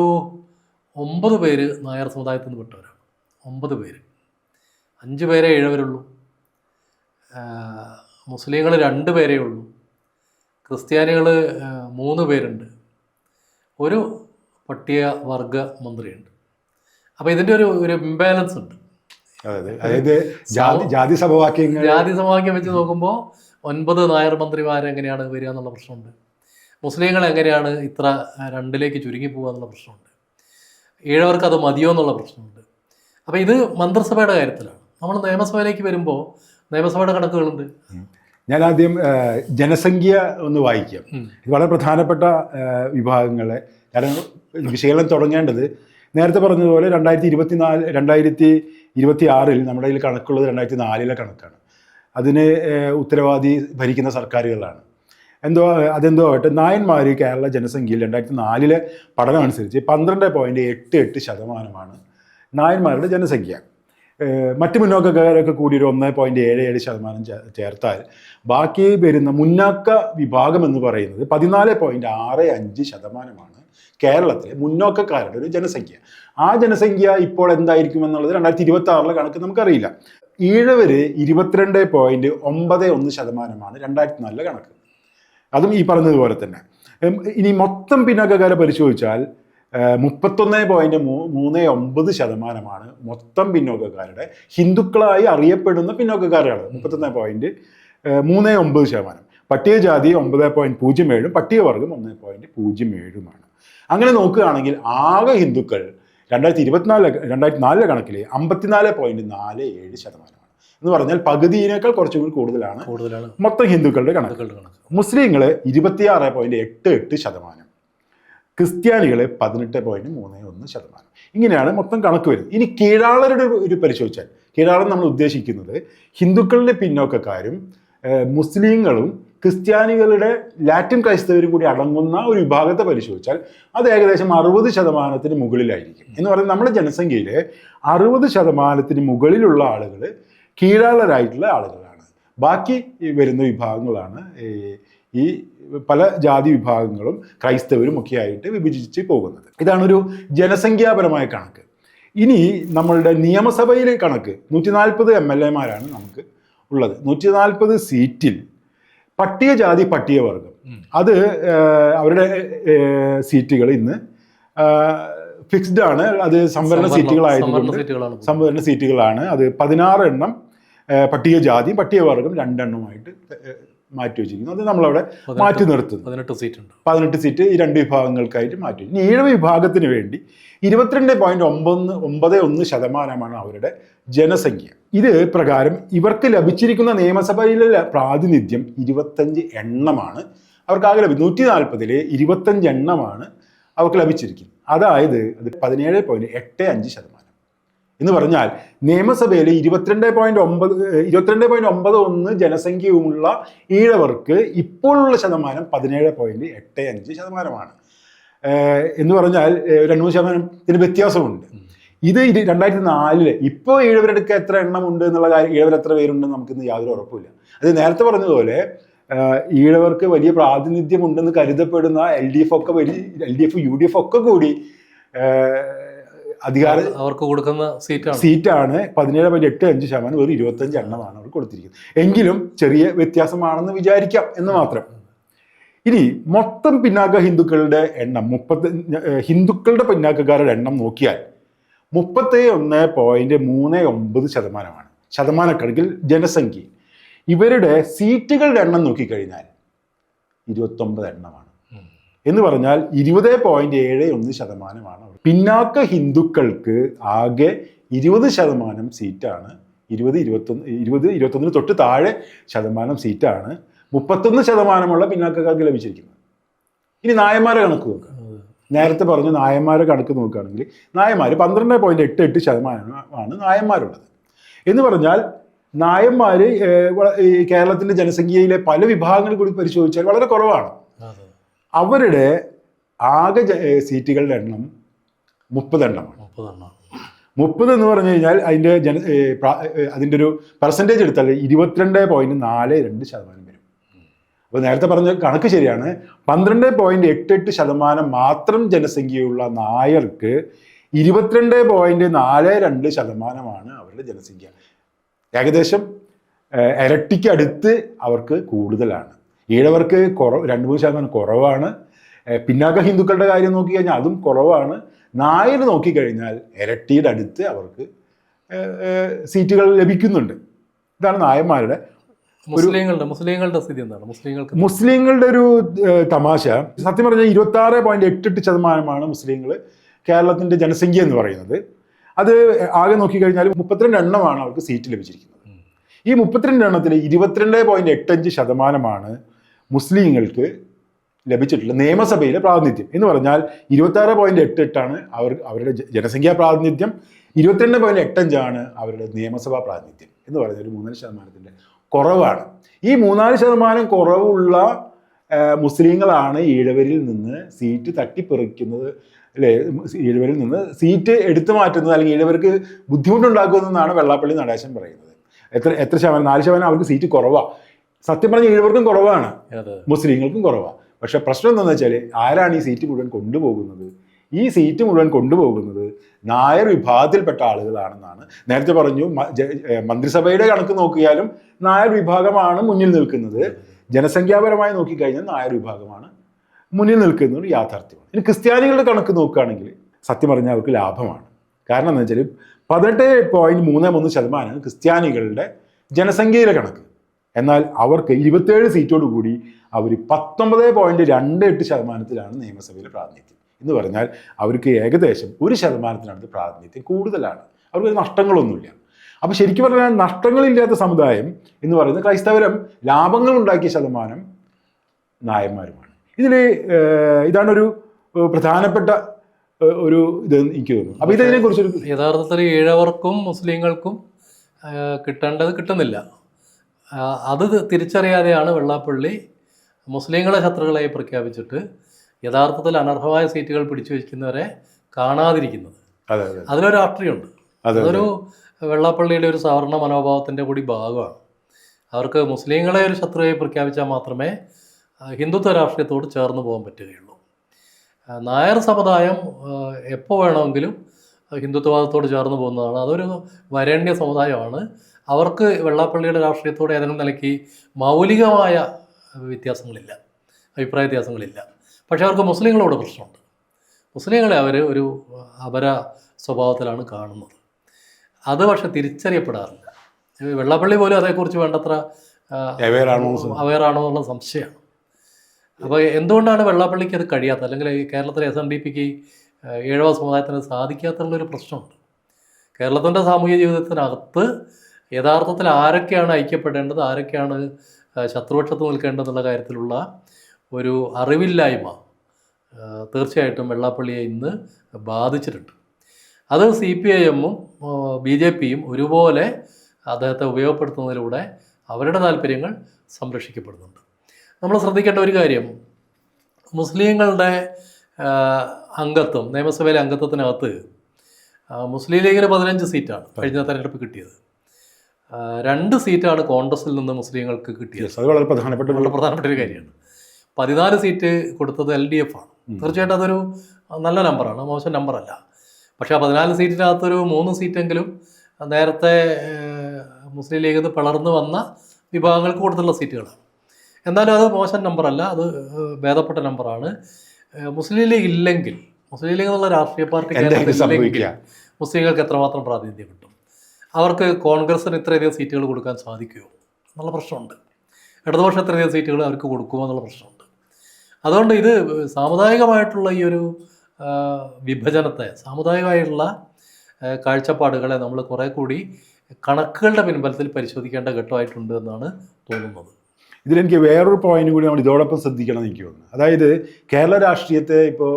ഒമ്പത് പേര് നായർ സമുദായത്തിൽ നിന്ന് പെട്ടവരാണ്. ഒമ്പത് പേര്. അഞ്ച് പേരേ ഏഴവരുള്ളൂ. മുസ്ലിങ്ങൾ രണ്ട് പേരേ ഉള്ളൂ. ക്രിസ്ത്യാനികൾ മൂന്ന് പേരുണ്ട്. ഒരു പട്ടിക വർഗ മന്ത്രിയുണ്ട്. അപ്പോൾ ഇതിന്റെ ഒരു ഒരു ഇംബാലൻസ് ഉണ്ട്. അതായത് ജാതി ജാതി സമവാക്യങ്ങൾ ജാതി സമവാക്യം വെച്ച് നോക്കുമ്പോൾ ഒൻപത് നായർ മന്ത്രിമാർ എങ്ങനെയാണ് വരിക എന്നുള്ള പ്രശ്നമുണ്ട്. മുസ്ലിങ്ങൾ എങ്ങനെയാണ് ഇത്ര രണ്ടിലേക്ക് ചുരുങ്ങി പോകുക എന്നുള്ള പ്രശ്നമുണ്ട്. ഏഴവർക്ക് അത് മതിയോ എന്നുള്ള പ്രശ്നമുണ്ട്. അപ്പോൾ ഇത് മന്ത്രിസഭയുടെ കാര്യത്തിലാണ്. നമ്മൾ നിയമസഭയിലേക്ക് വരുമ്പോൾ നിയമസഭയുടെ കണക്കുകളുണ്ട്. ഞാൻ ആദ്യം ജനസംഖ്യ ഒന്ന് വായിക്കാം. ഇത് വളരെ പ്രധാനപ്പെട്ട വിഭാഗങ്ങളെ കാരണം വിശകലനം തുടങ്ങേണ്ടത്. നേരത്തെ പറഞ്ഞതുപോലെ രണ്ടായിരത്തി ഇരുപത്തി നാല് രണ്ടായിരത്തി ഇരുപത്തി ആറിൽ നമ്മുടെ കയ്യിൽ കണക്കുള്ളത് രണ്ടായിരത്തി നാലിലെ കണക്കാണ്. അതിന് ഉത്തരവാദി ഭരിക്കുന്ന സർക്കാരുകളാണ്. എന്തോ അതെന്തോ ആവട്ടെ നായന്മാർ കേരള ജനസംഖ്യയിൽ രണ്ടായിരത്തി നാലിലെ പഠനം അനുസരിച്ച് പന്ത്രണ്ട് പോയിന്റ് എട്ട് എട്ട് ശതമാനമാണ് നായന്മാരുടെ ജനസംഖ്യ. മറ്റ് മുന്നോക്കക്കാരൊക്കെ കൂടി ഒരു ഒന്ന് പോയിന്റ് ഏഴ് ഏഴ് ശതമാനം ചേർത്താൽ ബാക്കി വരുന്ന മുന്നാക്ക വിഭാഗം എന്ന് പറയുന്നത് പതിനാല് പോയിന്റ് ആറ് അഞ്ച് ശതമാനമാണ് കേരളത്തിലെ മുന്നോക്കക്കാരുടെ ഒരു ജനസംഖ്യ. ആ ജനസംഖ്യ ഇപ്പോൾ എന്തായിരിക്കും എന്നുള്ളത് രണ്ടായിരത്തി ഇരുപത്തി ആറിലെ കണക്ക് നമുക്കറിയില്ല. ഈഴവര് ഇരുപത്തിരണ്ട് പോയിന്റ് ഒമ്പത് ഒന്ന് ശതമാനമാണ് രണ്ടായിരത്തി നാലിലെ കണക്ക്. അതും ഈ പറഞ്ഞതുപോലെ തന്നെ. ഇനി മൊത്തം പിന്നാക്കക്കാരെ പരിശോധിച്ചാൽ മുപ്പത്തൊന്ന് പോയിന്റ് മൂ മൂന്ന് ഒമ്പത് ശതമാനമാണ് മൊത്തം പിന്നോക്കക്കാരുടെ ഹിന്ദുക്കളായി അറിയപ്പെടുന്ന പിന്നോക്കക്കാരാണ് മുപ്പത്തൊന്ന് പോയിന്റ് മൂന്ന് ഒമ്പത് ശതമാനം. പട്ടികജാതി ഒമ്പത് പോയിന്റ് പൂജ്യം ഏഴും പട്ടികവർഗം ഒന്ന് പോയിന്റ് പൂജ്യം ഏഴുമാണ്. അങ്ങനെ നോക്കുകയാണെങ്കിൽ ആകെ ഹിന്ദുക്കൾ രണ്ടായിരത്തി ഇരുപത്തിനാല് രണ്ടായിരത്തി നാലിലെ കണക്കിൽ അമ്പത്തിനാല് പോയിന്റ് നാല് ഏഴ് ശതമാനമാണ്. എന്ന് പറഞ്ഞാൽ പകുതിയിനേക്കാൾ കുറച്ചും കൂടി കൂടുതലാണ് കൂടുതലാണ്. മൊത്തം ഹിന്ദുക്കളുടെ കണക്ക്. മുസ്ലിങ്ങൾ ഇരുപത്തിയാറ് പോയിന്റ് എട്ട് എട്ട് ശതമാനം. ക്രിസ്ത്യാനികൾ പതിനെട്ട് പോയിന്റ് മൂന്ന് ഒന്ന് ശതമാനം. ഇങ്ങനെയാണ് മൊത്തം കണക്ക് വരുന്നത്. ഇനി കീഴാളരുടെ ഒരു- പരിശോധിച്ചാൽ കീഴാളൻ നമ്മൾ ഉദ്ദേശിക്കുന്നത് ഹിന്ദുക്കളുടെ പിന്നോക്കക്കാരും മുസ്ലിങ്ങളും ക്രിസ്ത്യാനികളുടെ ലാറ്റിൻ ക്രൈസ്തവരും കൂടി അടങ്ങുന്ന ഒരു വിഭാഗത്തെ പരിശോധിച്ചാൽ അത് ഏകദേശം അറുപത് ശതമാനത്തിന് മുകളിലായിരിക്കും. എന്ന് പറയുന്നത് നമ്മുടെ ജനസംഖ്യയിൽ അറുപത് ശതമാനത്തിന് മുകളിലുള്ള ആളുകൾ കീഴാളരായിട്ടുള്ള ആളുകളാണ്. ബാക്കി വരുന്ന വിഭാഗങ്ങളാണ് ഈ പല ജാതി വിഭാഗങ്ങളും ക്രൈസ്തവരും ഒക്കെ ആയിട്ട് വിഭജിച്ച് പോകുന്നത്. ഇതാണൊരു ജനസംഖ്യാപരമായ കണക്ക്. ഇനി നമ്മളുടെ നിയമസഭയിലെ കണക്ക് നൂറ്റി നാൽപ്പത് എം എൽ എമാരാണ് നമുക്ക് ഉള്ളത്. നൂറ്റി നാൽപ്പത് സീറ്റിൽ പട്ടികജാതി പട്ടികവർഗം. അത് അവരുടെ സീറ്റുകൾ ഇന്ന് ഫിക്സ്ഡ് ആണ്. അത് സംവരണ സീറ്റുകളായതുകൊണ്ട് സംവരണ സീറ്റുകളാണ്. അത് പതിനാറ് എണ്ണം പട്ടികജാതി പട്ടികവർഗം രണ്ടെണ്ണമായിട്ട് മാറ്റി വെച്ചിരിക്കുന്നത് അത് നമ്മളവിടെ മാറ്റി നിർത്തുന്നു. പതിനെട്ട് സീറ്റ് ഉണ്ട്. പതിനെട്ട് സീറ്റ് ഈ രണ്ട് വിഭാഗങ്ങൾക്കായിട്ട് മാറ്റി. ഇനി ഈഴവ വിഭാഗത്തിന് വേണ്ടി ഇരുപത്തിരണ്ട് പോയിന്റ് ഒമ്പത് ഒമ്പത് ഒന്ന് ശതമാനമാണ് അവരുടെ ജനസംഖ്യ. ഇത് പ്രകാരം ഇവർക്ക് ലഭിച്ചിരിക്കുന്ന നിയമസഭയിലെ പ്രാതിനിധ്യം ഇരുപത്തഞ്ച് എണ്ണമാണ്. അവർക്ക് ആകെ ലഭിക്കും നൂറ്റി നാൽപ്പതിലെ ഇരുപത്തഞ്ച് എണ്ണമാണ് അവർക്ക് ലഭിച്ചിരിക്കുന്നത്. അതായത് അത് പതിനേഴ് പോയിന്റ് എട്ട് അഞ്ച് ശതമാനം. എന്ന് പറഞ്ഞാൽ നിയമസഭയിൽ ഇരുപത്തിരണ്ട് പോയിന്റ് ഒമ്പത് ഇരുപത്തിരണ്ട് പോയിന്റ് ഒമ്പത് ഒന്ന് ജനസംഖ്യയുമുള്ള ഈഴവർക്ക് ഇപ്പോഴുള്ള ശതമാനം പതിനേഴ് പോയിന്റ് എട്ട് അഞ്ച് ശതമാനമാണ്. എന്ന് പറഞ്ഞാൽ രണ്ട് മൂന്ന് ശതമാനത്തിന് വ്യത്യാസമുണ്ട്. ഇത് ഇത് രണ്ടായിരത്തി നാലിൽ ഇപ്പോൾ ഈഴവരെടുക്ക എത്ര എണ്ണം ഉണ്ട് എന്നുള്ള കാര്യം ഈഴവർ എത്ര പേരുണ്ടെന്ന് നമുക്കിന്ന് യാതൊരു ഉറപ്പില്ല അത് നേരത്തെ പറഞ്ഞതുപോലെ ഈഴവർക്ക് വലിയ പ്രാതിനിധ്യം ഉണ്ടെന്ന് കരുതപ്പെടുന്ന എൽ ഡി എഫ് ഒക്കെ വലിയ L D F U D F ഒക്കെ കൂടി അധികാര അവർക്ക് കൊടുക്കുന്ന സീറ്റാണ്. സീറ്റാണ് പതിനേഴ് പോയിന്റ് എട്ട് അഞ്ച് ശതമാനം ഒരു ഇരുപത്തഞ്ച് എണ്ണമാണ് അവർ കൊടുത്തിരിക്കുന്നത്. എങ്കിലും ചെറിയ വ്യത്യാസമാണെന്ന് വിചാരിക്കാം എന്ന് മാത്രം. ഇനി മൊത്തം പിന്നാക്ക ഹിന്ദുക്കളുടെ എണ്ണം മുപ്പത്തി ഹിന്ദുക്കളുടെ പിന്നാക്കക്കാരുടെ എണ്ണം നോക്കിയാൽ മുപ്പത്തി ഒന്ന് പോയിന്റ് മൂന്ന് ഒമ്പത് ശതമാനമാണ്. ശതമാനക്കണക്കിൽ ജനസംഖ്യ. ഇവരുടെ സീറ്റുകളുടെ എണ്ണം നോക്കിക്കഴിഞ്ഞാൽ ഇരുപത്തൊമ്പത് എണ്ണമാണ്. എന്ന് പറഞ്ഞാൽ ഇരുപത് പോയിന്റ് ഏഴ് ഒന്ന് ശതമാനമാണ്. പിന്നാക്ക ഹിന്ദുക്കൾക്ക് ആകെ ഇരുപത് ശതമാനം സീറ്റാണ്. ഇരുപത് ഇരുപത്തൊന്ന് ഇരുപത് ഇരുപത്തൊന്നിന് തൊട്ട് താഴെ ശതമാനം സീറ്റാണ്. മുപ്പത്തൊന്ന് ശതമാനമുള്ള പിന്നാക്കക്കാർക്ക് ലഭിച്ചിരിക്കുന്നത്. ഇനി നായന്മാരെ കണക്ക് നോക്കുക നേരത്തെ പറഞ്ഞ നായന്മാരെ കണക്ക് നോക്കുകയാണെങ്കിൽ നായന്മാർ പന്ത്രണ്ട് പോയിന്റ് എട്ട് എട്ട് ശതമാനമാണ് നായന്മാരുള്ളത്. എന്ന് പറഞ്ഞാൽ നായന്മാർ കേരളത്തിന്റെ ജനസംഖ്യയിലെ പല വിഭാഗങ്ങൾ കൂടി പരിശോധിച്ചാൽ വളരെ കുറവാണ്. അവരുടെ ആകെ സീറ്റുകളുടെ എണ്ണം മുപ്പതെണ്ണമാണ്. മുപ്പതെണ്ണം. മുപ്പത് എന്ന് പറഞ്ഞു കഴിഞ്ഞാൽ അതിന്റെ ജന അതിന്റെ അതിന്റെ ഒരു പെർസെന്റേജ് എടുത്താൽ ഇരുപത്തിരണ്ട് പോയിന്റ് നാല് രണ്ട് ശതമാനം വരും. അപ്പോൾ നേരത്തെ പറഞ്ഞ കണക്ക് ശരിയാണ്. പന്ത്രണ്ട് പോയിന്റ് എട്ട് എട്ട് ശതമാനം മാത്രം ജനസംഖ്യയുള്ള നായർക്ക് ഇരുപത്തിരണ്ട് പോയിന്റ് നാല് രണ്ട് ശതമാനമാണ് അവരുടെ ജനസംഖ്യ. ഏകദേശം ഇരട്ടിക്ക് അടുത്ത് അവർക്ക് കൂടുതലാണ്. ഈഴവർക്ക് കുറവ് രണ്ട് മൂന്ന് ശതമാനം കുറവാണ്. പിന്നാക്ക ഹിന്ദുക്കളുടെ കാര്യം നോക്കി കഴിഞ്ഞാൽ അതും കുറവാണ്. നായർ നോക്കിക്കഴിഞ്ഞാൽ ഇരട്ടിയുടെ അടുത്ത് അവർക്ക് സീറ്റുകൾ ലഭിക്കുന്നുണ്ട്. ഇതാണ് നായന്മാരുടെ മുസ്ലിങ്ങളുടെ മുസ്ലിങ്ങളുടെ സ്ഥിതി എന്താണ്? മുസ്ലിങ്ങൾക്ക് മുസ്ലിങ്ങളുടെ ഒരു തമാശ. സത്യം പറഞ്ഞാൽ ഇരുപത്തി ആറ് പോയിന്റ് എട്ടെട്ട് ശതമാനമാണ് മുസ്ലിങ്ങൾ കേരളത്തിന്റെ ജനസംഖ്യ എന്ന് പറയുന്നത്. അത് ആകെ നോക്കിക്കഴിഞ്ഞാൽ മുപ്പത്തിരണ്ട് എണ്ണമാണ് അവർക്ക് സീറ്റ് ലഭിച്ചിരിക്കുന്നത്. ഈ മുപ്പത്തിരണ്ട് എണ്ണത്തിൽ ഇരുപത്തിരണ്ട് പോയിന്റ് എട്ടഞ്ച് ശതമാനമാണ് മുസ്ലിങ്ങൾക്ക് ലഭിച്ചിട്ടുള്ള നിയമസഭയിലെ പ്രാതിനിധ്യം. എന്ന് പറഞ്ഞാൽ ഇരുപത്തി ആറ് പോയിന്റ് എട്ട് എട്ടാണ് അവർ അവരുടെ ജനസംഖ്യാ പ്രാതിനിധ്യം. ഇരുപത്തിരണ്ട് പോയിന്റ് എട്ടഞ്ചാണ് അവരുടെ നിയമസഭാ പ്രാതിനിധ്യം എന്ന് പറഞ്ഞാൽ ഒരു മൂന്നര ശതമാനത്തിന്റെ കുറവാണ്. ഈ മൂന്നാൽ ശതമാനം കുറവുള്ള മുസ്ലിങ്ങളാണ് ഈഴവരിൽ നിന്ന് സീറ്റ് തട്ടിപ്പറിക്കുന്നത് അല്ലേ ഈഴവരിൽ നിന്ന് സീറ്റ് എടുത്തു മാറ്റുന്നത് അല്ലെങ്കിൽ ഈഴവർക്ക് ബുദ്ധിമുട്ടുണ്ടാക്കുന്നതെന്നാണ് വെള്ളാപ്പള്ളി നടേശൻ പറയുന്നത്. എത്ര എത്ര ശതമാനം? നാല് ശതമാനം അവർക്ക് സീറ്റ് കുറവാണ് സത്യം പറഞ്ഞ ഈഴവർക്കും കുറവാണ്. മുസ്ലിങ്ങൾക്കും കുറവാണ് പക്ഷെ പ്രശ്നം എന്താണെന്ന് വെച്ചാൽ ആരാണ് ഈ സീറ്റ് മുഴുവൻ കൊണ്ടുപോകുന്നത്? ഈ സീറ്റ് മുഴുവൻ കൊണ്ടുപോകുന്നത് നായർ വിഭാഗത്തിൽപ്പെട്ട ആളുകളാണെന്നാണ്. നേരത്തെ പറഞ്ഞു മന്ത്രിസഭയുടെ കണക്ക് നോക്കിയാലും നായർ വിഭാഗമാണ് മുന്നിൽ നിൽക്കുന്നത്. ജനസംഖ്യാപരമായി നോക്കിക്കഴിഞ്ഞാൽ നായർ വിഭാഗമാണ് മുന്നിൽ നിൽക്കുന്ന ഒരു യാഥാർത്ഥ്യമാണ്. ഇനി ക്രിസ്ത്യാനികളുടെ കണക്ക് നോക്കുകയാണെങ്കിൽ സത്യം പറഞ്ഞാൽ അവർക്ക് ലാഭമാണ്. കാരണം എന്താ വെച്ചാൽ പതിനെട്ട് പോയിന്റ് മൂന്ന് മൂന്ന് ശതമാനമാണ് ക്രിസ്ത്യാനികളുടെ ജനസംഖ്യയിലെ കണക്ക്. എന്നാൽ അവർക്ക് ഇരുപത്തേഴ് സീറ്റോട് കൂടി അവർ പത്തൊമ്പത് പോയിന്റ് രണ്ട് എട്ട് ശതമാനത്തിലാണ് നിയമസഭയിലെ പ്രാതിനിധ്യം. എന്ന് പറഞ്ഞാൽ അവർക്ക് ഏകദേശം ഒരു ശതമാനത്തിനടുത്ത് പ്രാതിനിധ്യം കൂടുതലാണ്. അവർക്ക് നഷ്ടങ്ങളൊന്നുമില്ല. അപ്പോൾ ശരിക്കും പറഞ്ഞാൽ നഷ്ടങ്ങളില്ലാത്ത സമുദായം എന്ന് പറയുന്നത് ക്രൈസ്തവരം ലാഭങ്ങൾ ഉണ്ടാക്കിയ ശതമാനം നായന്മാരുമാണ്. ഇതിൽ ഇതാണൊരു പ്രധാനപ്പെട്ട ഒരു ഇത് എനിക്ക് തോന്നുന്നു. അപ്പോൾ ഇതിനെ കുറിച്ചൊരു യഥാർത്ഥത്തിൽ ഈഴവർക്കും മുസ്ലിങ്ങൾക്കും കിട്ടേണ്ടത് കിട്ടുന്നില്ല. അത് തിരിച്ചറിയാതെയാണ് വെള്ളാപ്പള്ളി മുസ്ലിങ്ങളെ ശത്രുക്കളായി പ്രഖ്യാപിച്ചിട്ട് യഥാർത്ഥത്തിൽ അനർഹമായ സീറ്റുകൾ പിടിച്ചു വയ്ക്കുന്നവരെ കാണാതിരിക്കുന്നത്. അതെ അതെ. അതിലൊരു രാഷ്ട്രീയമുണ്ട്. അതൊരു വെള്ളാപ്പള്ളിയുടെ ഒരു സവർണ മനോഭാവത്തിന്റെ കൂടി ഭാഗമാണ്. അവർക്ക് മുസ്ലിങ്ങളെ ഒരു ശത്രുവായി പ്രഖ്യാപിച്ചാൽ മാത്രമേ ഹിന്ദുത്വ രാഷ്ട്രീയത്തോട് ചേർന്ന് പോകാൻ പറ്റുകയുള്ളൂ. നായർ സമുദായം എപ്പോൾ വേണമെങ്കിലും ഹിന്ദുത്വവാദത്തോട് ചേർന്ന് പോകുന്നതാണ്. അതൊരു വരേണ്യ സമുദായമാണ്. അവർക്ക് വെള്ളാപ്പള്ളിയുടെ രാഷ്ട്രീയത്തോട് ഏതെങ്കിലും നിലയ്ക്ക് മൗലികമായ വ്യത്യാസങ്ങളില്ല അഭിപ്രായ വ്യത്യാസങ്ങളില്ല. പക്ഷേ അവർക്ക് മുസ്ലിങ്ങളോട് പ്രശ്നമുണ്ട്. മുസ്ലിങ്ങളെ അവർ ഒരു അപര സ്വഭാവത്തിലാണ് കാണുന്നത്. അത് പക്ഷെ തിരിച്ചറിയപ്പെടാറില്ല. വെള്ളാപ്പള്ളി പോലും അതേക്കുറിച്ച് വേണ്ടത്ര അവയറാണോ എന്നുള്ള സംശയമാണ്. അപ്പോൾ എന്തുകൊണ്ടാണ് വെള്ളാപ്പള്ളിക്ക് അത് കഴിയാത്തത്? അല്ലെങ്കിൽ കേരളത്തിലെ എസ് എൻ ഡി പിക്ക് ഏഴവ സമുദായത്തിന് സാധിക്കാത്തുള്ളൊരു പ്രശ്നമുണ്ട്. കേരളത്തിന്റെ സാമൂഹിക ജീവിതത്തിനകത്ത് യഥാർത്ഥത്തിൽ ആരൊക്കെയാണ് ഐക്യപ്പെടേണ്ടത് ആരൊക്കെയാണ് ശത്രുപക്ഷത്ത് നിൽക്കേണ്ടതെന്നുള്ള കാര്യത്തിലുള്ള ഒരു അറിവില്ലായ്മ തീർച്ചയായിട്ടും വെള്ളാപ്പള്ളിയെ ഇന്ന് ബാധിച്ചിട്ടുണ്ട്. അത് സി പി ഐ എമ്മും ബി ജെ പിയും ഒരുപോലെ അദ്ദേഹത്തെ ഉപയോഗപ്പെടുത്തുന്നതിലൂടെ അവരുടെ താല്പര്യങ്ങൾ സംരക്ഷിക്കപ്പെടുന്നുണ്ട്. നമ്മൾ ശ്രദ്ധിക്കേണ്ട ഒരു കാര്യം മുസ്ലിങ്ങളുടെ അംഗത്വം നിയമസഭയിലെ അംഗത്വത്തിനകത്ത് മുസ്ലിം ലീഗിന് പതിനഞ്ച് സീറ്റാണ് കഴിഞ്ഞ തെരഞ്ഞെടുപ്പ് കിട്ടിയത്. രണ്ട് സീറ്റാണ് കോൺഗ്രസിൽ നിന്ന് മുസ്ലിങ്ങൾക്ക് കിട്ടിയത്. അത് വളരെ പ്രധാനപ്പെട്ട വളരെ പ്രധാനപ്പെട്ട ഒരു കാര്യമാണ്. പതിനാല് സീറ്റ് കൊടുത്തത് എൽ ഡി എഫ് ആണ്. തീർച്ചയായിട്ടും അതൊരു നല്ല നമ്പറാണ്. മോശം നമ്പറല്ല. പക്ഷേ ആ പതിനാല് സീറ്റിനകത്തൊരു മൂന്ന് സീറ്റെങ്കിലും നേരത്തെ മുസ്ലിം ലീഗിൽ നിന്ന് പിളർന്നു വന്ന വിഭാഗങ്ങൾക്ക് കൊടുത്തുള്ള സീറ്റുകളാണ്. എന്നാലും അത് മോശം നമ്പറല്ല. അത് ഭേദപ്പെട്ട നമ്പറാണ്. മുസ്ലിം ലീഗ് ഇല്ലെങ്കിൽ മുസ്ലിം ലീഗ് എന്നുള്ള രാഷ്ട്രീയ പാർട്ടി മുസ്ലിങ്ങൾക്ക് എത്രമാത്രം പ്രാതിനിധ്യം കിട്ടും? അവർക്ക് കോൺഗ്രസിന് ഇത്രയധികം സീറ്റുകൾ കൊടുക്കാൻ സാധിക്കുമോ എന്നുള്ള പ്രശ്നമുണ്ട്. ഇടതുപക്ഷം ഇത്രയധികം സീറ്റുകൾ അവർക്ക് കൊടുക്കുമോ എന്നുള്ള പ്രശ്നമുണ്ട്. അതുകൊണ്ട് ഇത് സാമുദായികമായിട്ടുള്ള ഈ ഒരു വിഭജനത്തെ സാമുദായികമായിട്ടുള്ള കാഴ്ചപ്പാടുകളെ നമ്മൾ കുറേ കൂടി കണക്കുകളുടെ പിൻബലത്തിൽ പരിശോധിക്കേണ്ട ഘട്ടമായിട്ടുണ്ട് എന്നാണ് തോന്നുന്നത്. ഇതിലെനിക്ക് വേറൊരു പോയിന്റ് കൂടി നമ്മൾ ഇതോടൊപ്പം ശ്രദ്ധിക്കണം എന്ന് എനിക്ക് തോന്നുന്നു. അതായത് കേരള രാഷ്ട്രീയത്തെ ഇപ്പോൾ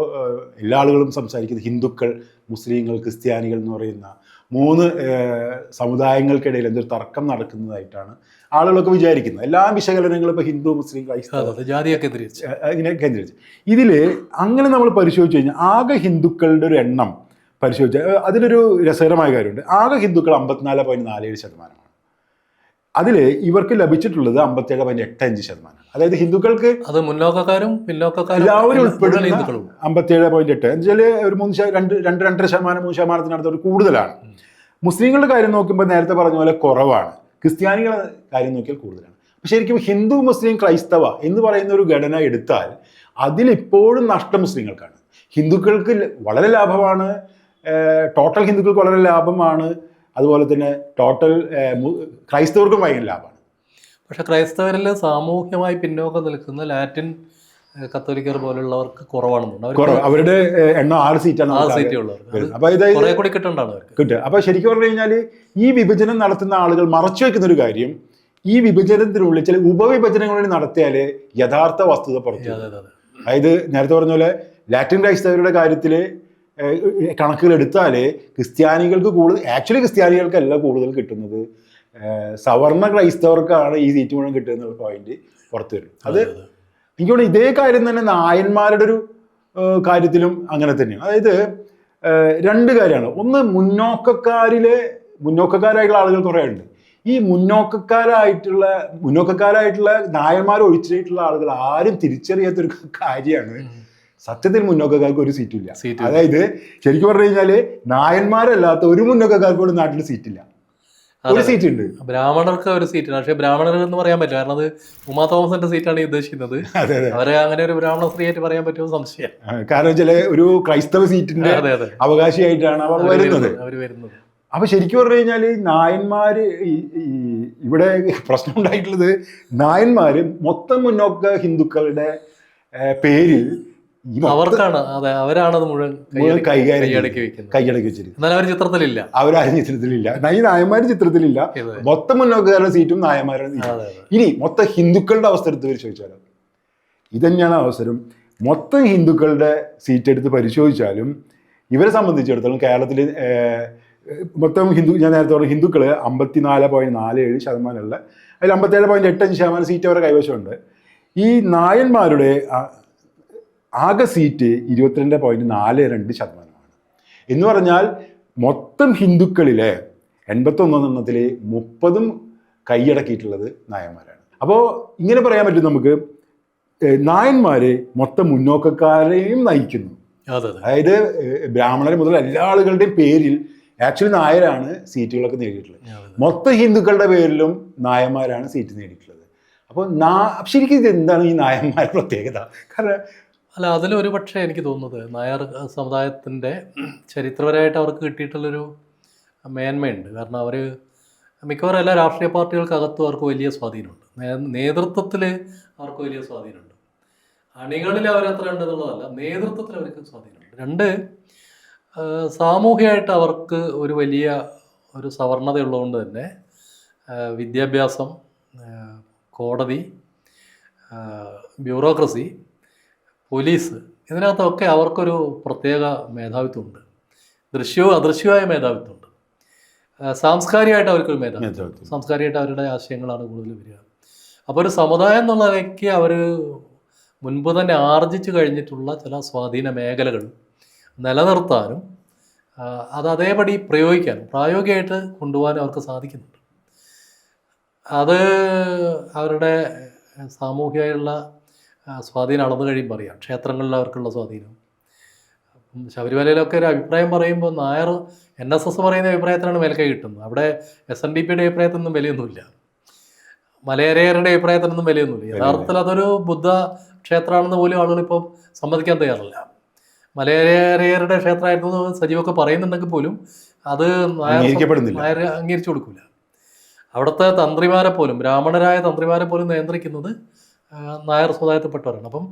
എല്ലാ ആളുകളും സംസാരിക്കുന്നത് ഹിന്ദുക്കൾ മുസ്ലിങ്ങൾ ക്രിസ്ത്യാനികൾ എന്ന് പറയുന്ന മൂന്ന് സമുദായങ്ങൾക്കിടയിൽ എന്തൊരു തർക്കം നടക്കുന്നതായിട്ടാണ് ആളുകളൊക്കെ വിചാരിക്കുന്നത്. എല്ലാ വിശകലനങ്ങളും ഇപ്പോൾ ഹിന്ദു മുസ്ലിം ക്രൈസ്തവ ജാതിയൊക്കെ ഇങ്ങനെ കേന്ദ്രീകരിച്ച്. ഇതിൽ അങ്ങനെ നമ്മൾ പരിശോധിച്ച് കഴിഞ്ഞാൽ ആകെ ഹിന്ദുക്കളുടെ ഒരു എണ്ണം പരിശോധിച്ച ഏഹ് അതിലൊരു രസകരമായ കാര്യമുണ്ട്. ആകെ ഹിന്ദുക്കൾ അമ്പത്തിനാല് പോയിന്റ് നാലേഴ് ശതമാനമാണ്. അതിൽ ഇവർക്ക് ലഭിച്ചിട്ടുള്ളത് അമ്പത്തേഴ് പോയിന്റ് എട്ട് അഞ്ച് ശതമാനം അതായത് ഹിന്ദുക്കൾക്ക് അത് മുന്നോക്കക്കാരും പിന്നോക്കക്കാരും എല്ലാവരും ഉൾപ്പെടുന്ന അമ്പത്തേഴ് പോയിന്റ് എട്ട്. എന്ന് വെച്ചാൽ ഒരു മൂന്ന് രണ്ട് രണ്ട് രണ്ടര ശതമാനം മൂന്ന് ശതമാനത്തിനടുത്ത് ഒരു കൂടുതലാണ്. മുസ്ലിങ്ങളുടെ കാര്യം നോക്കുമ്പോൾ നേരത്തെ പറഞ്ഞ പോലെ കുറവാണ്. ക്രിസ്ത്യാനികളുടെ കാര്യം നോക്കിയാൽ കൂടുതലാണ്. പക്ഷെ ശരിക്കും ഹിന്ദു മുസ്ലിം ക്രൈസ്തവ എന്ന് പറയുന്ന ഒരു ഘടന എടുത്താൽ അതിലിപ്പോഴും നഷ്ടം മുസ്ലിങ്ങൾക്കാണ്. ഹിന്ദുക്കൾക്ക് വളരെ ലാഭമാണ്. ടോട്ടൽ ഹിന്ദുക്കൾക്ക് വളരെ ലാഭമാണ്. അതുപോലെ തന്നെ ടോട്ടൽ ക്രൈസ്തവർക്കും ഭയങ്കര ലാഭമാണ് പക്ഷെ ക്രൈസ്തവരിൽ സാമൂഹ്യമായി പിന്നോക്കം നിൽക്കുന്ന ലാറ്റിൻ കത്തോലിക്കർ പോലുള്ളവർക്ക് കുറവാണെന്നുണ്ട് അവരുടെ എണ്ണം ആറ് സീറ്റാണ് ആറ് സീറ്റേ അപ്പൊ ഇതായത് കൂടി കിട്ടണ്ടാണ് അവർക്ക്. കിട്ടുക അപ്പൊ ശരിക്കും പറഞ്ഞു കഴിഞ്ഞാൽ ഈ വിഭജനം നടത്തുന്ന ആളുകൾ മറച്ചു വെക്കുന്ന ഒരു കാര്യം ഈ വിഭജനത്തിനുള്ളിൽ ചില ഉപവിഭജനങ്ങളിൽ നടത്തിയാൽ യഥാർത്ഥ വസ്തുത പുറത്തു അതായത് നേരത്തെ പറഞ്ഞ പോലെ ലാറ്റിൻ ക്രൈസ്തവരുടെ കാര്യത്തിൽ കണക്കുകൾ എടുത്താൽ ക്രിസ്ത്യാനികൾക്ക് കൂടുതൽ ആക്ച്വലി ക്രിസ്ത്യാനികൾക്കല്ല കൂടുതൽ കിട്ടുന്നത്. സവർണ ക്രൈസ്തവർക്കാണ് ഈ സീറ്റ് മുഴുവൻ കിട്ടുക എന്നുള്ള പോയിന്റ് പുറത്തു വരും. അത് അതെ, അതെ. എനിക്ക് തോന്നുന്നു ഇതേ കാര്യം തന്നെ നായന്മാരുടെ ഒരു കാര്യത്തിലും അങ്ങനെ തന്നെയാണ്. അതായത് രണ്ട് കാര്യമാണ് ഒന്ന് മുന്നോക്കക്കാരിലെ മുന്നോക്കക്കാരായിട്ടുള്ള ആളുകൾ കുറേ ഉണ്ട്. ഈ മുന്നോക്കക്കാരായിട്ടുള്ള മുന്നോക്കക്കാരായിട്ടുള്ള നായന്മാർ ഒഴിച്ചിട്ടുള്ള ആളുകൾ ആരും തിരിച്ചറിയാത്തൊരു കാര്യമാണ്. സത്യത്തിൽ മുന്നോക്കക്കാർക്ക് ഒരു സീറ്റില്ല. അതായത് ശരിക്കും പറഞ്ഞു കഴിഞ്ഞാൽ നായന്മാരല്ലാത്ത ഒരു മുന്നോക്കക്കാർക്ക് പോലും നാട്ടിൽ സീറ്റില്ല ഒരു സീറ്റ് ഉണ്ട് ബ്രാഹ്മണർക്ക് ഒരു സീറ്റ് ഉണ്ട് പക്ഷേ ബ്രാഹ്മണർ എന്ന് പറയാൻ പറ്റില്ല. കാരണം അത് ഉമാ തോമസിന്റെ സീറ്റാണ് ഉദ്ദേശിക്കുന്നത്. അവരെ അങ്ങനെ ഒരു ബ്രാഹ്മണ സ്ത്രീ ആയിട്ട് പറയാൻ പറ്റുമോ സംശയം. കാരണം ചില ഒരു ക്രൈസ്തവ സീറ്റിന്റെ അവകാശിയായിട്ടാണ് അവർ വരുന്നത്. അവർ വരുന്നത്. അപ്പൊ ശരിക്കും പറഞ്ഞു കഴിഞ്ഞാൽ നായന്മാര് ഇവിടെ പ്രശ്നം ഉണ്ടായിട്ടുള്ളത് നായന്മാര് മൊത്തം മുന്നോക്ക ഹിന്ദുക്കളുടെ പേരിൽ അവർക്കാണ് അതെ അവരാണത് മുഴുവൻ കൈകാര്യം കൈയടക്കി വെച്ചിരിക്കുന്നത് എന്നാൽ അവർ ചിത്രത്തിലില്ല. അവരാരും ചിത്രത്തിലില്ല. ഈ നായന്മാര് ചിത്രത്തിലില്ല. മൊത്തം മുന്നോക്കുകാരുടെ സീറ്റും നായന്മാരുടെ ഇനി മൊത്തം ഹിന്ദുക്കളുടെ അവസ്ഥ എടുത്ത് പരിശോധിച്ചാലോ? തന്നെയാണ് അവസരം. മൊത്തം ഹിന്ദുക്കളുടെ സീറ്റ് എടുത്ത് പരിശോധിച്ചാലും ഇവരെ സംബന്ധിച്ചിടത്തോളം കേരളത്തിൽ മൊത്തം ഹിന്ദു ഞാൻ നേരത്തെ പറഞ്ഞു ഹിന്ദുക്കൾ അമ്പത്തിനാല് പോയിന്റ് നാല് ഏഴ് ശതമാനമുള്ള അതിൽ അമ്പത്തേഴ് പോയിന്റ് എട്ടഞ്ച് ശതമാനം സീറ്റ് അവരുടെ കൈവശമുണ്ട്. ഈ നായന്മാരുടെ ആകെ സീറ്റ് ഇരുപത്തിരണ്ട് പോയിന്റ് നാല് രണ്ട് ശതമാനമാണ്. എന്ന് പറഞ്ഞാൽ മൊത്തം ഹിന്ദുക്കളിലെ എൺപത്തൊന്നെണ്ണത്തിൽ മുപ്പതും കൈയടക്കിയിട്ടുള്ളത് നായന്മാരാണ്. അപ്പോൾ ഇങ്ങനെ പറയാൻ പറ്റും നമുക്ക് നായന്മാർ നായന്മാര് മൊത്തം മുന്നോക്കക്കാരെയും നയിക്കുന്നു. അതെ അതെ. അതായത് ബ്രാഹ്മണരെ ബ്രാഹ്മണർ മുതൽ എല്ലാ ആളുകളുടെയും പേരിൽ ആക്ച്വലി നായരാണ് സീറ്റുകളൊക്കെ നേടിയിട്ടുള്ളത്. മൊത്തം ഹിന്ദുക്കളുടെ പേരിലും നായന്മാരാണ് സീറ്റ് നേടിയിട്ടുള്ളത്. അപ്പോൾ നാ ശരിക്കും ഇത് എന്താണ് ഈ നായന്മാരുടെ പ്രത്യേകത? കാരണം അല്ല അതിലൊരു പക്ഷേ എനിക്ക് തോന്നുന്നത് നായർ സമുദായത്തിന്റെ ചരിത്രപരമായിട്ട് അവർക്ക് കിട്ടിയിട്ടുള്ളൊരു മേന്മയുണ്ട്. കാരണം അവർ മിക്കവാറും എല്ലാ രാഷ്ട്രീയ പാർട്ടികൾക്കകത്തും അവർക്ക് വലിയ സ്വാധീനമുണ്ട്. നേതൃത്വത്തിൽ അവർക്ക് വലിയ സ്വാധീനമുണ്ട്. അണികളിൽ അവരത്ര ഉണ്ടെന്നുള്ളതല്ല നേതൃത്വത്തിൽ അവർക്ക് സ്വാധീനമുണ്ട്. രണ്ട് സാമൂഹികമായിട്ട് അവർക്ക് ഒരു വലിയ ഒരു സവർണതയുള്ളതുകൊണ്ട് തന്നെ വിദ്യാഭ്യാസം കോടതി ബ്യൂറോക്രസി പോലീസ്. ഇതിനകത്തൊക്കെ അവർക്കൊരു പ്രത്യേക മേധാവിത്വമുണ്ട്. ദൃശ്യവും അദൃശ്യവുമായ മേധാവിത്വമുണ്ട്. ഉണ്ട് സാംസ്കാരികമായിട്ട് അവർക്കൊരു മേധാവിത്വം. സാംസ്കാരികമായിട്ട് അവരുടെ ആശയങ്ങളാണ് കൂടുതൽ വരിക. അപ്പോൾ ഒരു സമുദായം എന്നുള്ള നിലയ്ക്ക് അവർ മുൻപ് തന്നെ ആർജിച്ചു കഴിഞ്ഞിട്ടുള്ള ചില സ്വാധീന മേഖലകൾ നിലനിർത്താനും അത് അതേപടി പ്രയോഗിക്കാനും പ്രായോഗികമായിട്ട് കൊണ്ടുപോകാനും അവർക്ക് സാധിക്കുന്നുണ്ട്. അത് അവരുടെ സാമൂഹികമായുള്ള സ്വാധീനം അളന്നു കഴിയുമ്പോൾ അറിയാം ക്ഷേത്രങ്ങളിൽ അവർക്കുള്ള സ്വാധീനം. അപ്പം ശബരിമലയിലൊക്കെ ഒരു അഭിപ്രായം പറയുമ്പോൾ നായർ എൻ എസ് എസ് പറയുന്ന അഭിപ്രായത്തിനാണ് മേൽക്കൈ കിട്ടുന്നത്. അവിടെ എസ് എൻ ഡി പിയുടെ അഭിപ്രായത്തിനൊന്നും വിലയൊന്നുമില്ല. മലയരയരുടെ അഭിപ്രായത്തിനൊന്നും വിലയൊന്നുമില്ല. യഥാർത്ഥത്തിൽ അതൊരു ബുദ്ധ ക്ഷേത്രമാണെന്ന് പോലും ആളുകൾ ഇപ്പം സമ്മതിക്കാൻ തയ്യാറില്ല. മലയരയരുടെ ക്ഷേത്രമായിരുന്നു എന്ന് സജീവൊക്കെ പറയുന്നുണ്ടെങ്കിൽ പോലും അത് നായർ അംഗീകരിച്ചു കൊടുക്കില്ല. അവിടുത്തെ തന്ത്രിമാരെ പോലും ബ്രാഹ്മണരായ തന്ത്രിമാരെ പോലും നിയന്ത്രിക്കുന്നത് നായർ സമുദായത്തിൽപ്പെട്ടവരാണ്. അപ്പം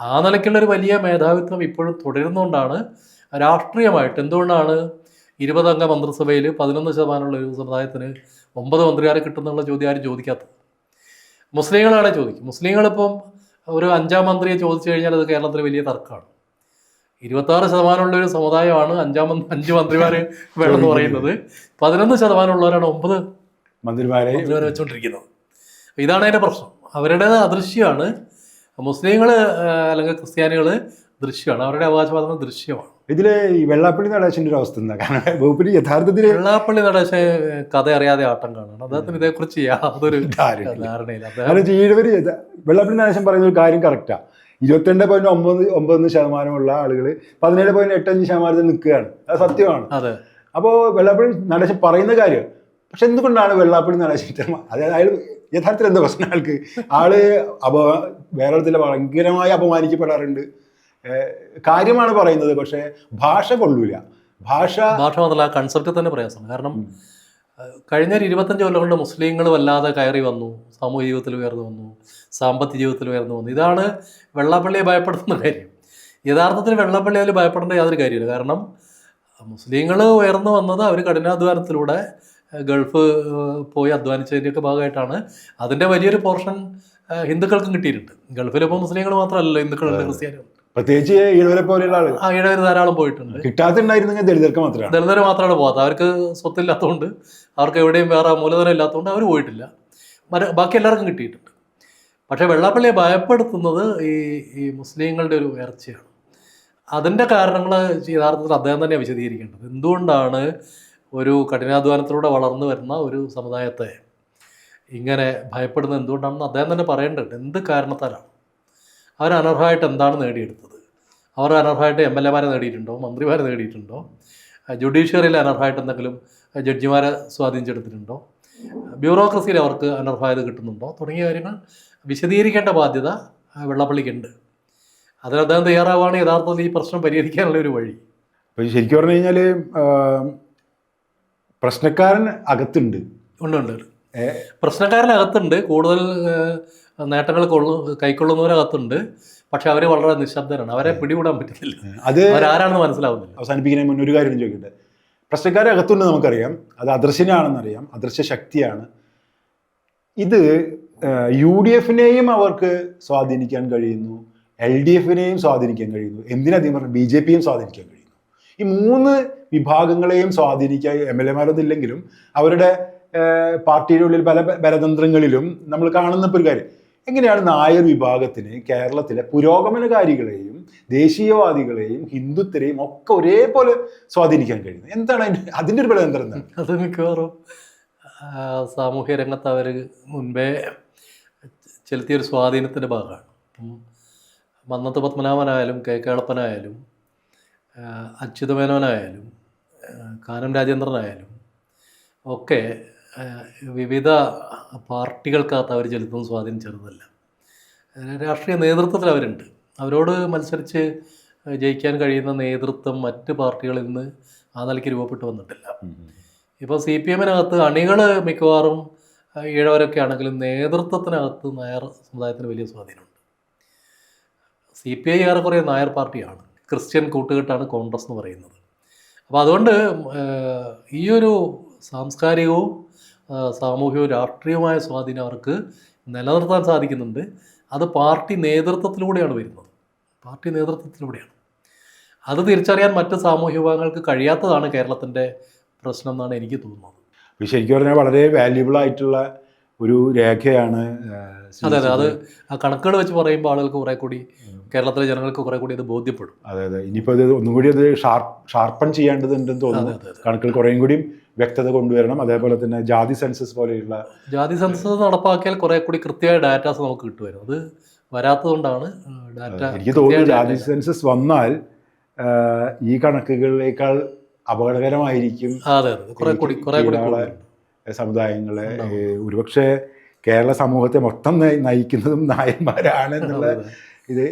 ആ നിലയ്ക്കുള്ളൊരു വലിയ മേധാവിത്വം ഇപ്പോഴും തുടരുന്നതുകൊണ്ടാണ് രാഷ്ട്രീയമായിട്ട് എന്തുകൊണ്ടാണ് ഇരുപതംഗ മന്ത്രിസഭയിൽ പതിനൊന്ന് ശതമാനമുള്ള ഒരു സമുദായത്തിന് ഒമ്പത് മന്ത്രിമാരെ കിട്ടുന്നുള്ള ചോദ്യം ആരും ചോദിക്കാത്തത്. മുസ്ലിങ്ങളാണ് ചോദിക്കും. മുസ്ലിങ്ങളിപ്പം ഒരു അഞ്ചാം മന്ത്രിയെ ചോദിച്ചു കഴിഞ്ഞാൽ അത് കേരളത്തിൽ വലിയ തർക്കമാണ്. ഇരുപത്താറ് ശതമാനമുള്ള ഒരു സമുദായമാണ് അഞ്ചാം അഞ്ച് മന്ത്രിമാർ വേണമെന്ന് പറയുന്നത്. പതിനൊന്ന് ശതമാനമുള്ളവരാണ് ഒമ്പത് മന്ത്രിമാരെ മന്ത്രിമാരെ വെച്ചുകൊണ്ടിരിക്കുന്നത് ഇതാണ് അതിന്റെ പ്രശ്നം. അവരുടെ അദൃശ്യമാണ്. മുസ്ലിങ്ങൾ അല്ലെങ്കിൽ ക്രിസ്ത്യാനികൾ ദൃശ്യമാണ്. അവരുടെ അവകാശവാദങ്ങൾ ദൃശ്യമാണ്. ഇതിൽ ഈ വെള്ളാപ്പള്ളി നടേശന്റെ ഒരു അവസ്ഥ എന്താ? കാരണം വകുപ്പിന് യഥാർത്ഥത്തിൽ വെള്ളാപ്പള്ളി നടേശ കഥ അറിയാതെ ആട്ടം കാണണം അദ്ദേഹത്തിന് ഇതേക്കുറിച്ച് യാതൊരു ധാരണയില്ല. ഈഴവര് വെള്ളാപ്പള്ളി നടേശൻ പറയുന്ന ഒരു കാര്യം കറക്റ്റാ ഇരുപത്തിരണ്ട് പോയിന്റ് ഒമ്പത് ഒമ്പത് ശതമാനമുള്ള ആളുകൾ പതിനേഴ് പോയിന്റ് എട്ടഞ്ച് ശതമാനത്തിൽ നിൽക്കുകയാണ്. അത് സത്യമാണ്. അതെ. അപ്പോൾ വെള്ളാപ്പള്ളി നടേശൻ പറയുന്ന കാര്യം പക്ഷെ എന്തുകൊണ്ടാണ് വെള്ളാപ്പള്ളി നടേശൻ അതായത് അയാൾ യഥാർത്ഥത്തിൽ എന്താ പ്രശ്നം ആൾക്ക്? ആൾ അപ വേറെ ഇതിൽ ഭയങ്കരമായി അപമാനിക്കപ്പെടാറുണ്ട്. കാര്യമാണ് പറയുന്നത് പക്ഷേ ഭാഷ കൊള്ളൂല. ഭാഷ ഭാഷ മാത്രമല്ല കൺസെപ്റ്റ് തന്നെ പ്രയാസമാണ്. കാരണം കഴിഞ്ഞ ഒരു ഇരുപത്തഞ്ച് കൊല്ലം കൊണ്ട് മുസ്ലിങ്ങൾ വല്ലാതെ കയറി വന്നു. സാമൂഹ്യ ജീവിതത്തിൽ ഉയർന്നു വന്നു. സാമ്പത്തിക ജീവിതത്തിൽ ഉയർന്നു വന്നു. ഇതാണ് വെള്ളാപ്പള്ളിയെ ഭയപ്പെടുത്തുന്ന കാര്യം. യഥാർത്ഥത്തിൽ വെള്ളപ്പള്ളി അതിൽ ഭയപ്പെടേണ്ട യാതൊരു കാര്യമില്ല. കാരണം മുസ്ലിങ്ങൾ ഉയർന്നു വന്നത് അവർ കഠിനാധ്വാനത്തിലൂടെ ഗൾഫ് പോയി അധ്വാനിച്ചതിന്റെയൊക്കെ ഭാഗമായിട്ടാണ് അതിന്റെ വലിയൊരു പോർഷൻ ഹിന്ദുക്കൾക്കും കിട്ടിയിട്ടുണ്ട്. ഗൾഫിലിപ്പോൾ മുസ്ലിങ്ങൾ മാത്രമല്ലല്ലോ ഹിന്ദുക്കളുണ്ട് ക്രിസ്ത്യാനികൾ പ്രത്യേകിച്ച് ഈഴവരെ പോലെയുള്ള ആളുകൾ ആ ഈഴവർ ധാരാളം പോയിട്ടുണ്ട്. കിട്ടാത്തുണ്ടായിരുന്നെങ്കിൽ ദളിതർക്ക് മാത്രമാണ്. ദളിതർ മാത്രമാണ് പോകാത്തത്. അവർക്ക് സ്വത്തില്ലാത്തതുകൊണ്ട് അവർക്ക് എവിടെയും വേറെ മൂലധനം ഇല്ലാത്തതുകൊണ്ട് അവർ പോയിട്ടില്ല. ബാക്കി എല്ലാവർക്കും കിട്ടിയിട്ടുണ്ട്. പക്ഷേ വെള്ളാപ്പള്ളിയെ ഭയപ്പെടുത്തുന്നത് ഈ ഈ മുസ്ലിങ്ങളുടെ ഒരു ഉയർച്ചയാണ്. അതിന്റെ കാരണങ്ങൾ യഥാർത്ഥത്തിൽ അദ്ദേഹം തന്നെ വിശദീകരിക്കേണ്ടത്. എന്തുകൊണ്ടാണ് ഒരു കഠിനാധ്വാനത്തിലൂടെ വളർന്നു വരുന്ന ഒരു സമുദായത്തെ ഇങ്ങനെ ഭയപ്പെടുന്നത് എന്തുകൊണ്ടാണെന്ന് അദ്ദേഹം തന്നെ പറയേണ്ടത് എന്ത് കാരണത്താലാണ്? അവർ അനർഹമായിട്ട് എന്താണ് നേടിയെടുത്തത്? അവർ അനർഹമായിട്ട് എം എൽ എമാരെ നേടിയിട്ടുണ്ടോ? മന്ത്രിമാരെ നേടിയിട്ടുണ്ടോ? ജുഡീഷ്യറിയിൽ അനർഹമായിട്ട് എന്തെങ്കിലും ജഡ്ജിമാരെ സ്വാധീനിച്ചെടുത്തിട്ടുണ്ടോ? ബ്യൂറോക്രസിയിൽ അവർക്ക് അനർഹമായത് കിട്ടുന്നുണ്ടോ? തുടങ്ങിയ കാര്യങ്ങൾ വിശദീകരിക്കേണ്ട ബാധ്യത വെള്ളപ്പള്ളിക്കുണ്ട്. അതിന് അദ്ദേഹം തയ്യാറാവുകയാണ്. യഥാർത്ഥത്തിൽ ഈ പ്രശ്നം പരിഹരിക്കാനുള്ള ഒരു വഴി. ശരിക്കും പറഞ്ഞു കഴിഞ്ഞാൽ പ്രശ്നക്കാരൻ അകത്തുണ്ട്. ഉണ്ട് ഉണ്ട് പ്രശ്നക്കാരൻ അകത്തുണ്ട്. പ്രശ്നക്കാരനകത്തുണ്ട് കൂടുതൽ നേട്ടങ്ങൾ കൊള്ളു കൈക്കൊള്ളുന്നവരകത്തുണ്ട് പക്ഷെ അവർ വളരെ നിശബ്ദരാണ്. അവരെ പിടികൂടാൻ പറ്റുന്നില്ല അത് ആരാണെന്ന് മനസ്സിലാവുന്നില്ല. അവസാനിപ്പിക്കുന്നതിന് മുന്നേ ഒരു കാര്യം ചോദിക്കട്ടെ. പ്രശ്നക്കാരെ അകത്തുണ്ട് നമുക്കറിയാം. അത് അദൃശ്യനാണെന്നറിയാം. അദൃശ്യ ശക്തിയാണ് ഇത് യു ഡി എഫിനെയും അവർക്ക് സ്വാധീനിക്കാൻ കഴിയുന്നു. എൽ ഡി എഫിനെയും സ്വാധീനിക്കാൻ കഴിയുന്നു. എന്തിനധികം പറഞ്ഞു ബി ജെ പിയും സ്വാധീനിക്കാൻ കഴിയുന്നു. ഈ മൂന്ന് വിഭാഗങ്ങളെയും സ്വാധീനിക്കാൻ എം എൽ എമാരൊന്നും ഇല്ലെങ്കിലും അവരുടെ പാർട്ടിയുടെ ഉള്ളിൽ പല ബലതന്ത്രങ്ങളിലും നമ്മൾ കാണുന്ന ഒരു കാര്യം. എങ്ങനെയാണ് നായർ വിഭാഗത്തിന് കേരളത്തിലെ പുരോഗമനകാരികളെയും ദേശീയവാദികളെയും ഹിന്ദുത്വരെയും ഒക്കെ ഒരേപോലെ സ്വാധീനിക്കാൻ കഴിയുന്നത്? എന്താണ് അതിന്റെ അതിന്റെ ഒരു ബലതന്ത്രം അത് മിക്കവാറും സാമൂഹ്യ രംഗത്ത് അവർ മുൻപേ ചെലുത്തിയൊരു സ്വാധീനത്തിന്റെ ഭാഗമാണ്. മന്നത്ത് പത്മനാഭനായാലും കെ കേളപ്പനായാലും അച്യുതമേനോനായാലും മേനോനായാലും കാനം രാജേന്ദ്രനായാലും ഒക്കെ വിവിധ പാർട്ടികൾക്കകത്ത് അവർ ചെലുത്തുന്ന സ്വാധീനം ചെറുതല്ല. രാഷ്ട്രീയ നേതൃത്വത്തിൽ അവരുണ്ട്. അവരോട് മത്സരിച്ച് ജയിക്കാൻ കഴിയുന്ന നേതൃത്വം മറ്റ് പാർട്ടികളിൽ നിന്ന് ആ നിലയ്ക്ക് രൂപപ്പെട്ടു വന്നിട്ടില്ല. ഇപ്പോൾ സി പി എമ്മിനകത്ത് അണികൾ മിക്കവാറും ഈഴവരൊക്കെ ആണെങ്കിലും നേതൃത്വത്തിനകത്ത് നായർ സമുദായത്തിന് വലിയ സ്വാധീനമുണ്ട്. സി പി ഐ ഏറെക്കുറെ നായർ പാർട്ടിയാണ്. ക്രിസ്ത്യൻ കൂട്ടുകെട്ടാണ് കോൺഗ്രസ് എന്ന് പറയുന്നത്. അപ്പോൾ അതുകൊണ്ട് ഈയൊരു സാംസ്കാരികവും സാമൂഹികവും രാഷ്ട്രീയവുമായ സ്വാധീനം അവർക്ക് നിലനിർത്താൻ സാധിക്കുന്നുണ്ട്. അത് പാർട്ടി നേതൃത്വത്തിലൂടെയാണ് വരുന്നത്. പാർട്ടി നേതൃത്വത്തിലൂടെയാണ്. അത് തിരിച്ചറിയാൻ മറ്റ് സാമൂഹ്യ വിഭാഗങ്ങൾക്ക് കഴിയാത്തതാണ് കേരളത്തിന്റെ പ്രശ്നം എന്നാണ് എനിക്ക് തോന്നുന്നത്. ശരിക്കും പറഞ്ഞാൽ വളരെ വാല്യുബിൾ ആയിട്ടുള്ള ഒരു രേഖയാണ് അതെ അതെ. അത് ആ കണക്കുകൾ വെച്ച് പറയുമ്പോൾ ആളുകൾക്ക് കുറെ കൂടി കേരളത്തിലെ ജനങ്ങൾക്ക് കുറെ കൂടി അത് ബോധ്യപ്പെടും. അതെ അതെ. ഇനിയിപ്പോൾ അത് ഒന്നും കൂടി അത് ഷാർപ്പ് ഷാർപ്പൺ ചെയ്യേണ്ടതുണ്ടെന്ന് തോന്നുന്നു. കണക്കുകൾ കുറേയും കൂടിയും വ്യക്തത കൊണ്ടുവരണം. അതേപോലെ തന്നെ ജാതി സെൻസസ് പോലെയുള്ള ജാതി സെൻസസ് നടപ്പാക്കിയാൽ കുറെ കൂടി കൃത്യമായ ഡാറ്റാസ് നമുക്ക് കിട്ടുമായിരുന്നു. അത് വരാത്തതുകൊണ്ടാണ് ഡാറ്റ എനിക്ക് തോന്നുന്നു ജാതി സെൻസസ് വന്നാൽ ഈ കണക്കുകളിലേക്കാൾ അപകടകരമായിരിക്കും അതെ അതെ. കുറെ കൂടി കുറെ കൂടി സമുദായങ്ങളെ ഒരുപക്ഷെ കേരള സമൂഹത്തെ മൊത്തം നയി- നയിക്കുന്നതും നായന്മാരാണ് എന്നുള്ള. ഇത്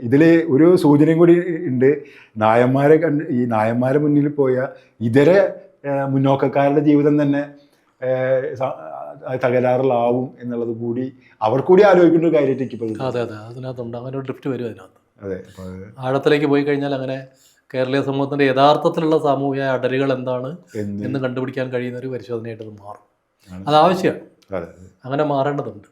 ഇതിൽ ഒരു സൂചനയും കൂടി ഉണ്ട് നായന്മാരെ കണ്ട് ഈ നായന്മാരെ മുന്നിൽ പോയ ഇതര മുന്നോക്കക്കാരുടെ ജീവിതം തന്നെ തകരാറിലാവും എന്നുള്ളത് കൂടി അവർ കൂടി ആലോചിക്കേണ്ട ഒരു കാര്യമായിട്ട് ഇപ്പോൾ അതെ അതെ. അതിനകത്തുണ്ട്. അങ്ങനെ ഒരു ഡ്രിഫ്റ്റ് വരും അതിനകത്ത്. അതെ ആഴത്തിലേക്ക് പോയി കഴിഞ്ഞാൽ അങ്ങനെ കേരളീയ സമൂഹത്തിന്റെ യഥാർത്ഥത്തിലുള്ള സാമൂഹിക അടരുകൾ എന്താണ് എന്ന് കണ്ടുപിടിക്കാൻ കഴിയുന്ന ഒരു പരിശോധനയായിട്ട് അത് മാറും. അത് ആവശ്യമാണ്. അങ്ങനെ മാറേണ്ടതുണ്ട്.